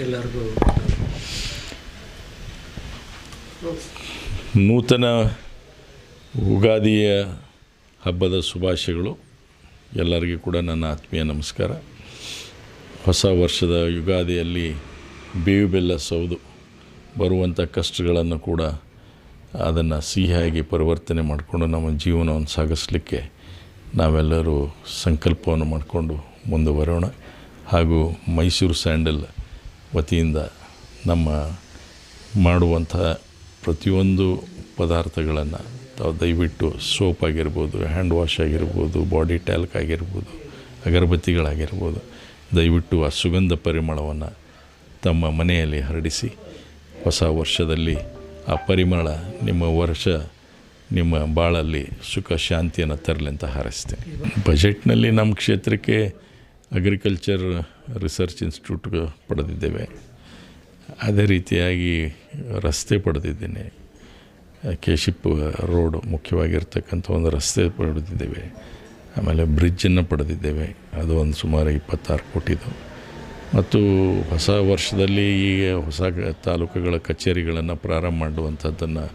ಎಲ್ಲರಿಗೂ ನೂತನ ಉಗಾದಿಯ ಹಬ್ಬದ ಶುಭಾಶಯಗಳು. ಎಲ್ಲರಿಗೂ ಕೂಡ ನನ್ನ ಆತ್ಮೀಯ ನಮಸ್ಕಾರ. ಹೊಸ ವರ್ಷದ ಯುಗಾದಿಯಲ್ಲಿ ಬೇವು ಬೆಲ್ಲ ಸೌದು ಬರುವಂಥ ಕಷ್ಟಗಳನ್ನು ಕೂಡ ಅದನ್ನು ಸಿಹಿಯಾಗಿ ಪರಿವರ್ತನೆ ಮಾಡಿಕೊಂಡು ನಮ್ಮ ಜೀವನವನ್ನು ಸಾಗಿಸಲಿಕ್ಕೆ ನಾವೆಲ್ಲರೂ ಸಂಕಲ್ಪವನ್ನು ಮಾಡಿಕೊಂಡು ಮುಂದುವರೋಣ ಹಾಗೂ ಮೈಸೂರು ಸ್ಯಾಂಡಲ್ ವತಿಯಿಂದ ನಮ್ಮ ಮಾಡುವಂತಹ ಪ್ರತಿಯೊಂದು ಪದಾರ್ಥಗಳನ್ನು ತಾವು ದಯವಿಟ್ಟು ಸೋಪ್ ಆಗಿರ್ಬೋದು, ಹ್ಯಾಂಡ್ ವಾಶ್ ಆಗಿರ್ಬೋದು, ಬಾಡಿ ಟ್ಯಾಲ್ಕ್ ಆಗಿರ್ಬೋದು, ಅಗರಬತ್ತಿಗಳಾಗಿರ್ಬೋದು, ದಯವಿಟ್ಟು ಆ ಸುಗಂಧ ಪರಿಮಳವನ್ನು ತಮ್ಮ ಮನೆಯಲ್ಲಿ ಹರಡಿಸಿ, ಹೊಸ ವರ್ಷದಲ್ಲಿ ಆ ಪರಿಮಳ ನಿಮ್ಮ ವರ್ಷ, ನಿಮ್ಮ ಬಾಳಲ್ಲಿ ಸುಖ, ಶಾಂತಿಯನ್ನು ತರಲಿ ಅಂತ ಹಾರೈಸ್ತೇನೆ. ಬಜೆಟ್ನಲ್ಲಿ ನಮ್ಮ ಕ್ಷೇತ್ರಕ್ಕೆ ಅಗ್ರಿಕಲ್ಚರ್ ರಿಸರ್ಚ್ ಇನ್ಸ್ಟಿಟ್ಯೂಟ್ ಪಡೆದಿದ್ದೇವೆ. ಅದೇ ರೀತಿಯಾಗಿ ರಸ್ತೆ ಪಡೆದಿದ್ದೇನೆ. ಕೇಶಿಪ್ ರೋಡ್ ಮುಖ್ಯವಾಗಿರ್ತಕ್ಕಂಥ ಒಂದು ರಸ್ತೆ ಪಡೆದಿದ್ದೇವೆ. ಆಮೇಲೆ ಬ್ರಿಡ್ಜನ್ನು ಪಡೆದಿದ್ದೇವೆ. ಅದು ಒಂದು ಸುಮಾರು ಇಪ್ಪತ್ತಾರು ಕೋಟಿದು. ಮತ್ತು ಹೊಸ ವರ್ಷದಲ್ಲಿ ಈಗ ಹೊಸ ತಾಲೂಕುಗಳ ಕಚೇರಿಗಳನ್ನು ಪ್ರಾರಂಭ ಮಾಡುವಂಥದ್ದನ್ನು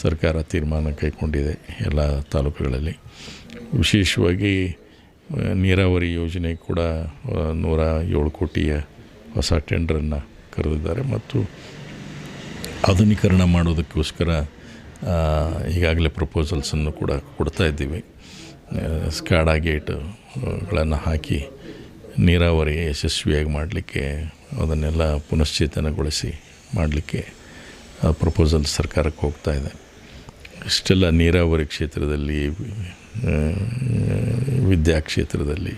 ಸರ್ಕಾರ ತೀರ್ಮಾನ ಕೈಗೊಂಡಿದೆ ಎಲ್ಲ ತಾಲೂಕುಗಳಲ್ಲಿ. ವಿಶೇಷವಾಗಿ ನೀರಾವರಿ ಯೋಜನೆ ಕೂಡ ನೂರ ಏಳು ಕೋಟಿಯ ಹೊಸ ಟೆಂಡ್ರನ್ನು ಕರೆದಿದ್ದಾರೆ. ಮತ್ತು ಆಧುನೀಕರಣ ಮಾಡೋದಕ್ಕೋಸ್ಕರ ಈಗಾಗಲೇ ಪ್ರಪೋಸಲ್ಸನ್ನು ಕೂಡ ಕೊಡ್ತಾ ಇದ್ದೀವಿ. ಸ್ಕಾಡಾ ಗೇಟ್ಗಳನ್ನು ಹಾಕಿ ನೀರಾವರಿ ಯಶಸ್ವಿಯಾಗಿ ಮಾಡಲಿಕ್ಕೆ, ಅದನ್ನೆಲ್ಲ ಪುನಶ್ಚೇತನಗೊಳಿಸಿ ಮಾಡಲಿಕ್ಕೆ ಪ್ರಪೋಸಲ್ ಸರ್ಕಾರಕ್ಕೆ ಹೋಗ್ತಾ ಇದೆ. ಇಷ್ಟೆಲ್ಲ ನೀರಾವರಿ ಕ್ಷೇತ್ರದಲ್ಲಿ ವಿದ್ಯಾ ಕ್ಷೇತ್ರದಲ್ಲಿ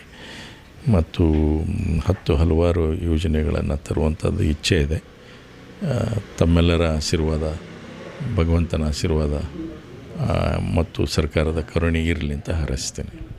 ಮತ್ತು ಹತ್ತು ಹಲವಾರು ಯೋಜನೆಗಳನ್ನು ತರುವಂಥದ್ದು ಇಚ್ಛೆ ಇದೆ. ತಮ್ಮೆಲ್ಲರ ಆಶೀರ್ವಾದ, ಭಗವಂತನ ಆಶೀರ್ವಾದ ಮತ್ತು ಸರ್ಕಾರದ ಕರುಣೆ ಇರಲಿ ಅಂತ ಹಾರೈಸ್ತೇನೆ.